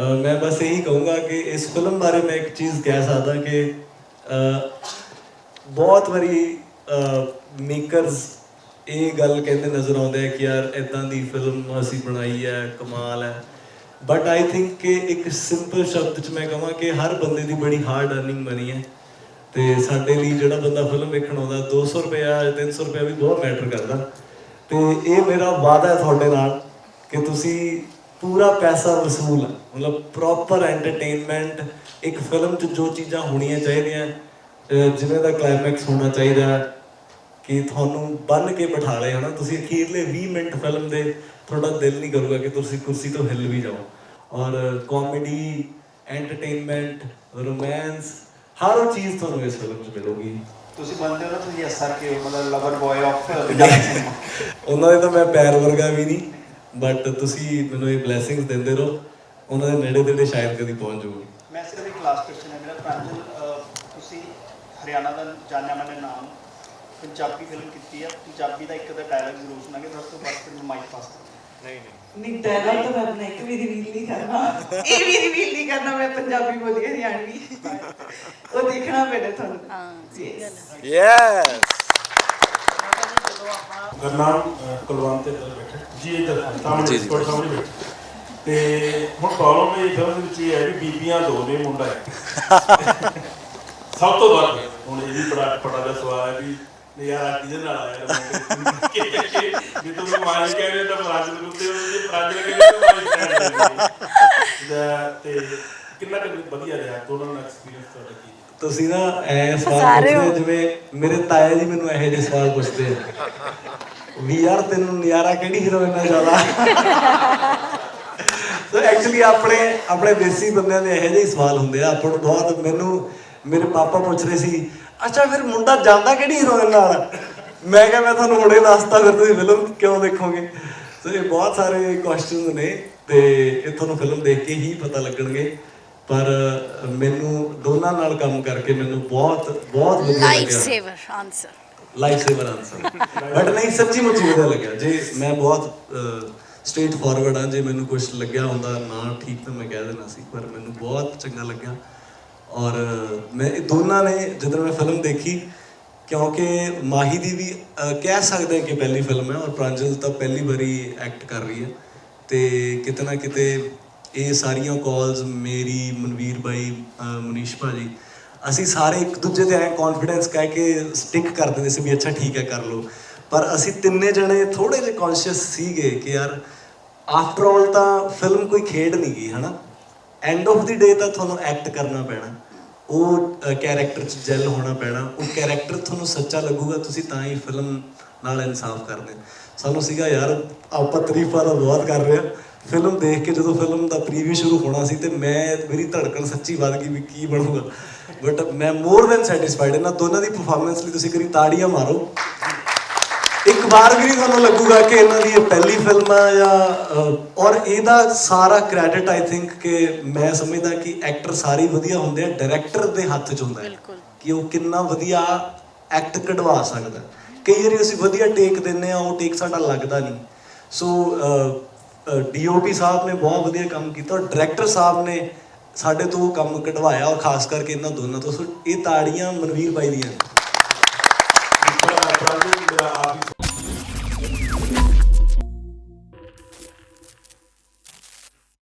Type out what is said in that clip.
ਅਹ ਮੈਂ ਬਸ ਇਹੀ ਕਹੂੰਗਾ ਕਿ ਇਸ ਫਿਲਮ ਬਾਰੇ ਮੈਂ ਇੱਕ ਚੀਜ਼ ਕਹਿ ਸਕਦਾ ਕਿ ਬਹੁਤ ਵਾਰੀ ਮੇਕਰਸ ਇਹ ਗੱਲ ਕਹਿੰਦੇ ਨਜ਼ਰ ਆਉਂਦੇ ਆ ਕਿ ਯਾਰ ਇਦਾਂ ਦੀ ਫਿਲਮ ਅਸੀਂ ਬਣਾਈ ਹੈ, ਕਮਾਲ ਹੈ। ਬਟ ਆਈ ਥਿੰਕ ਕਿ ਇੱਕ ਸਿੰਪਲ ਸ਼ਬਦ ਚ ਮੈਂ ਕਹਾਂ ਕਿ ਹਰ ਬੰਦੇ ਦੀ ਬੜੀ ਹਾਰਡ ਅਰਨਿੰਗ ਬਣੀ ਹੈ। ਤੇ ਸਾਡੇ ਲਈ ਜਿਹੜਾ ਬੰਦਾ ਫਿਲਮ ਵੇਖਣ ਆਉਂਦਾ 200 ਰੁਪਇਆ 300 ਰੁਪਇਆ ਵੀ ਬਹੁਤ ਮੈਟਰ ਕਰਦਾ। ਤੇ ਇਹ ਮੇਰਾ ਵਾਅਦਾ ਹੈ ਤੁਹਾਡੇ ਨਾਲ ਕਿ ਤੁਸੀਂ ਪੂਰਾ ਪੈਸਾ ਵਸੂਲ ਮਤਲਬ ਪ੍ਰੋਪਰ ਐਂਟਰਟੇਨਮੈਂਟ ਇੱਕ ਫਿਲਮ 'ਚ ਜੋ ਚੀਜ਼ਾਂ ਹੋਣੀਆਂ ਚਾਹੀਦੀਆਂ ਜਿਵੇਂ ਦਾ ਕਲਾਈਮੈਕਸ ਹੋਣਾ ਚਾਹੀਦਾ ਕਿ ਤੁਹਾਨੂੰ ਬੰਨ ਕੇ ਬਿਠਾ ਲਏ ਹਨਾ? ਤੁਸੀਂ ਅਖੀਰਲੇ 20 ਮਿੰਟ ਫਿਲਮ ਦੇ ਤੁਹਾਡਾ ਦਿਲ ਨਹੀਂ ਕਰੂਗਾ ਕਿ ਤੁਸੀਂ ਕੁਰਸੀ ਤੋਂ ਹਿੱਲ ਵੀ ਜਾਓ। ਔਰ ਕਾਮੇਡੀ ਐਂਟਰਟੇਨਮੈਂਟ ਰੋਮਾਂਸ ਹਰ ਚੀਜ਼ ਤੁਹਾਨੂੰ ਇਸ ਫਿਲਮ 'ਚ ਮਿਲੂਗੀ। ਤੁਸੀਂ ਬੰਦੇ ਹੋ ਨਾ ਤੁਸੀਂ ਐਸਆਰ ਕੇ ਮਤਲਬ ਲਵਰ ਬॉय ਆਫ ਉਹਨਾਂ ਦੇ ਤਾਂ ਮੈਂ ਪੈਰ ਵਰਗਾ ਵੀ ਨਹੀਂ। ਬਟ ਤੁਸੀਂ ਮੈਨੂੰ ਇਹ ਬਲੇਸਿੰਗਸ ਦਿੰਦੇ ਰਹੋ। ਉਹਨਾਂ ਦੇ ਨੇੜੇ ਤੇੜੇ ਸ਼ਾਇਦ ਕਦੀ ਪਹੁੰਚ ਜਾਊਗੀ ਮੈਂ ਸਿਰਫ ਇੱਕ ਲਾਸਟ ਕੁਐਸਚਨ ਹੈ। ਮੇਰਾ ਪ੍ਰਾਂਜਲ ਤੁਸੀਂ ਹਰਿਆਣਾ ਦਾ ਜਾਣਿਆ ਮਾਨਾ ਨਾਮ। ਪੰਜਾਬੀ ਫਿਲਮ ਕੀਤੀ ਹੈ ਪੰਜਾਬੀ ਦਾ ਇੱਕ ਦਾ ਡਾਇਲੌਗ ਜ਼ਰੂਰ ਸੁਣਾਗੇ। ਉਸ ਤੋਂ ਬਾਅਦ ਫਿਰ ਮਾਈਕ ਪਾਸ ਕਰਾਂਗੇ ਨਹੀਂ ਡਾਇਲੌਗ ਤਾਂ ਮੈਂ ਆਪਣਾ ਇੱਕ ਵੀ ਰਿਵੀਲ ਨਹੀਂ ਕਰਨਾ। ਇਹ ਵੀ ਰਿਵੀਲ ਨਹੀਂ ਕਰਨਾ। ਮੈਂ ਪੰਜਾਬੀ ਬੋਲੀ ਹਰਿਆਣਵੀ। ਉਹ ਦੇਖਣਾ ਪੈਣਾ ਤੁਹਾਨੂੰ। ਹਾਂ ਹੈ। ਯੈਸ ਗਰਨਾਮ ਕੁਲਵੰਤ ਇੱਧਰ ਬੈਠੇ। ਜੀ ਇੱਧਰ ਸਾਹਮਣੇ ਜੀ, ਜੀ। ਤੁਹਾਡੇ ਸਾਹਮਣੇ ਬੈਠੇ। ਤੇ ਹੁਣ ਪ੍ਰੋਬਲਮ ਇਹ ਫਿਲਮ ਦੇ ਵਿੱਚ ਇਹ ਹੈ ਵੀ ਬੀਬੀਆਂ ਦੋ ਨੇ ਮੁੰਡਾ ਹੈ ਸਭ ਤੋਂ ਵੱਧ ਹੁਣ ਇਹ ਵੀ ਬੜਾ ਬੜਾ ਦਾ ਸਵਾਲ ਹੈ ਵੀ ਨਜ਼ਾਰਾ ਕਿਹਦੇ ਨਾਲ ਆਇਆ ਰਮਾ ਕੇ ਵੀ ਤੁਸੀਂ ਮਾਈ ਕਹਿੰਦੇ ਤਾਂ ਫਰਾਜ ਦੇ ਉੱਤੇ ਉਹਦੇ ਫਰਾਜ ਦੇ ਕਹਿੰਦੇ ਤਾਂ ਮਾਈ ਤੇ ਕਿੰਨਾ ਕੁ ਵਧੀਆ ਰਿਹਾ ਦੋਨਾਂ ਦਾ ਐਕਸਪੀਰੀਅੰਸ ਤੁਹਾਡਾ ਕੀ? ਤੁਸੀਂ ਨਾ ਐ ਸਵਾਲ। ਪੁੱਛਦੇ ਜਿਵੇਂ ਮੇਰੇ ਤਾਇਆ ਜੀ ਮੈਨੂੰ ਇਹੋ ਜਿਹੇ ਸਵਾਲ ਪੁੱਛਦੇ ਆ। ਵੀ ਯਾਰ ਤੈਨੂੰ ਨਿਆਰਾ ਕਿਹੜੀ ਹੀਰੋਇਨ ਨਾਲ ਜ਼ਿਆਦਾ? ਸੋ ਐਕਚੁਅਲੀ ਆਪਣੇ ਆਪਣੇ ਦੇਸੀ ਬੰਦਿਆਂ ਦੇ ਇਹੋ ਜਿਹੇ ਸਵਾਲ ਹੁੰਦੇ ਆ। ਆਪਾਂ ਨੂੰ ਬਹੁਤ ਮੈਨੂੰ, ਮੇਰੇ ਪਾਪਾ ਪੁੱਛ ਰਹੇ ਸੀ, ਅੱਛਾ ਫਿਰ ਮੁੰਡਾ ਜਾਂਦਾ ਕਿਹੜੀ ਹੀਰੋਇਨ ਨਾਲ? ਮੈਂ ਕਿਹਾ, ਮੈਂ ਤੁਹਾਨੂੰ ਹੁਣੇ ਦੱਸਤਾ ਫਿਰ ਤੁਸੀਂ ਫਿਲਮ ਕਿਉਂ ਦੇਖੋਗੇ? ਸੋ ਇਹ ਬਹੁਤ ਸਾਰੇ ਕੁਐਸਚਨਸ ਨੇ ਤੇ ਇਹ ਤੁਹਾਨੂੰ ਫਿਲਮ ਦੇਖ ਕੇ ਹੀ ਪਤਾ ਲੱਗਣਗੇ। ਪਰ ਮੈਨੂੰ ਦੋਨਾਂ ਨਾਲ ਕੰਮ ਕਰਕੇ ਮੈਨੂੰ ਬਹੁਤ ਬਹੁਤ ਵਧੀਆ life saver answer life saver answer but ਨਹੀਂ ਸੱਚੀ ਮੁੱਚੀ ਵਧੀਆ ਲੱਗਿਆ ਜੇ ਮੈਂ ਬਹੁਤ ਸਟ੍ਰੇਟ ਫਾਰਵਰਡ ਹਾਂ ਜੇ ਮੈਨੂੰ ਕੁਝ ਲੱਗਿਆ ਹੁੰਦਾ ਨਾ ਠੀਕ ਤਾਂ ਮੈਂ ਕਹਿ ਦੇਣਾ ਸੀ ਪਰ ਮੈਨੂੰ ਬਹੁਤ ਚੰਗਾ ਲੱਗਿਆ ਔਰ ਮੈਂ ਇਹ ਦੋਨਾਂ ਨੇ ਜਦੋਂ ਮੈਂ ਫਿਲਮ ਦੇਖੀ ਕਿਉਂਕਿ ਮਾਹੀ ਦੀ ਵੀ ਕਹਿ ਸਕਦੇ ਹਾਂ ਕਿ ਪਹਿਲੀ ਫਿਲਮ ਹੈ ਔਰ ਪ੍ਰਾਂਜਲ ਤਾਂ ਪਹਿਲੀ ਵਾਰੀ ਐਕਟ ਕਰ ਰਹੀ ਹੈ ਤੇ ਕਿਤੇ ਨਾ ਕਿਤੇ ਇਹ ਸਾਰੀਆਂ ਕਾਲਸ ਮੇਰੀ ਮਨਵੀਰ ਬਾਈ ਮਨੀਸ਼ ਭਾਜੀ ਅਸੀਂ ਸਾਰੇ ਇੱਕ ਦੂਜੇ ਤੇ ਐ ਕੌਨਫੀਡੈਂਸ ਕਹਿ ਕੇ ਸਟਿਕ ਕਰ ਦਿੰਦੇ ਸੀ ਵੀ ਅੱਛਾ ਠੀਕ ਹੈ, ਕਰ ਲਓ। ਪਰ ਅਸੀਂ ਤਿੰਨੇ ਜਣੇ ਥੋੜੇ ਜਿਹਾ ਕੌਨਸ਼ੀਅਸ ਸੀਗੇ ਕਿ ਯਾਰ ਆਫਟਰ ਆਲ ਤਾਂ ਫਿਲਮ ਕੋਈ ਖੇਡ ਨਹੀਂ ਗਈ, ਹਨਾ? ਐਂਡ ਆਫ ਦੀ ਡੇ ਤਾਂ ਤੁਹਾਨੂੰ ਐਕਟ ਕਰਨਾ ਪੈਣਾ। ਉਹ ਕੈਰੈਕਟਰ ਚ ਜੈਲ ਹੋਣਾ ਪੈਣਾ। ਉਹ ਕੈਰੈਕਟਰ ਤੁਹਾਨੂੰ ਸੱਚਾ ਲੱਗੂਗਾ, ਤੁਸੀਂ ਤਾਂ ਹੀ ਫਿਲਮ ਨਾਲ ਇਨਸਾਫ ਕਰਦੇ ਸਾਨੂੰ ਸੀਗਾ ਯਾਰ, ਆਪਾਂ ਤਰੀਫਾਂ ਤਾਂ ਬਹੁਤ ਕਰ ਰਹੇ ਆ ਫਿਲਮ ਦੇਖ ਕੇ ਜਦੋਂ ਫਿਲਮ ਦਾ ਪ੍ਰੀਵਿਊ ਸ਼ੁਰੂ ਹੋਣਾ ਸੀ ਤੇ ਮੈਂ ਮੇਰੀ ਧੜਕਣ ਸੱਚੀ ਵੱਧ ਗਈ ਵੀ ਕੀ ਬਣੂਗਾ। ਬਟ ਮੈਂ ਮੋਰ ਦੈਨ ਸੈਟੀਸਫਾਈਡ ਇਹਨਾਂ ਦੋਨਾਂ ਦੀ ਪਰਫਾਰਮੈਂਸ ਲਈ ਤੁਸੀਂ ਕਰੀ ਤਾੜੀਆਂ ਮਾਰੋ ਇੱਕ ਵਾਰ ਵੀ ਤੁਹਾਨੂੰ ਲੱਗੂਗਾ ਕਿ ਇਹਨਾਂ ਦੀ ਇਹ ਪਹਿਲੀ ਫਿਲਮ ਆ ਜਾਂ ਔਰ ਇਹਦਾ ਸਾਰਾ ਕ੍ਰੈਡਿਟ ਆਈ ਥਿੰਕ ਕਿ ਮੈਂ ਸਮਝਦਾ ਕਿ ਐਕਟਰ ਸਾਰੇ ਵਧੀਆ ਹੁੰਦੇ ਆ ਡਾਇਰੈਕਟਰ ਦੇ ਹੱਥ 'ਚ ਹੁੰਦਾ ਹੈ। ਕਿ ਉਹ ਕਿੰਨਾ ਵਧੀਆ ਐਕਟ ਕਢਵਾ ਸਕਦਾ। ਕਈ ਵਾਰੀ ਅਸੀਂ ਵਧੀਆ ਟੇਕ ਦਿੰਨੇ ਆ ਉਹ ਟੇਕ ਸਾਡਾ ਲੱਗਦਾ ਨਹੀਂ ਸੋ ਡੀਓਪੀ ਸਾਹਿਬ ਨੇ ਬਹੁਤ ਵਧੀਆ ਕੰਮ ਕੀਤਾ ਔਰ ਡਾਇਰੈਕਟਰ ਸਾਹਿਬ ਨੇ ਸਾਡੇ ਤੋਂ ਕੰਮ ਕਢਵਾਇਆ ਔਰ ਖਾਸ ਕਰਕੇ ਇਹਨਾਂ ਦੋਨਾਂ ਤੋਂ। ਇਹ ਤਾੜੀਆਂ ਮਨਵੀਰ ਬਾਈ ਦੀਆਂ ਪ੍ਰਭੂ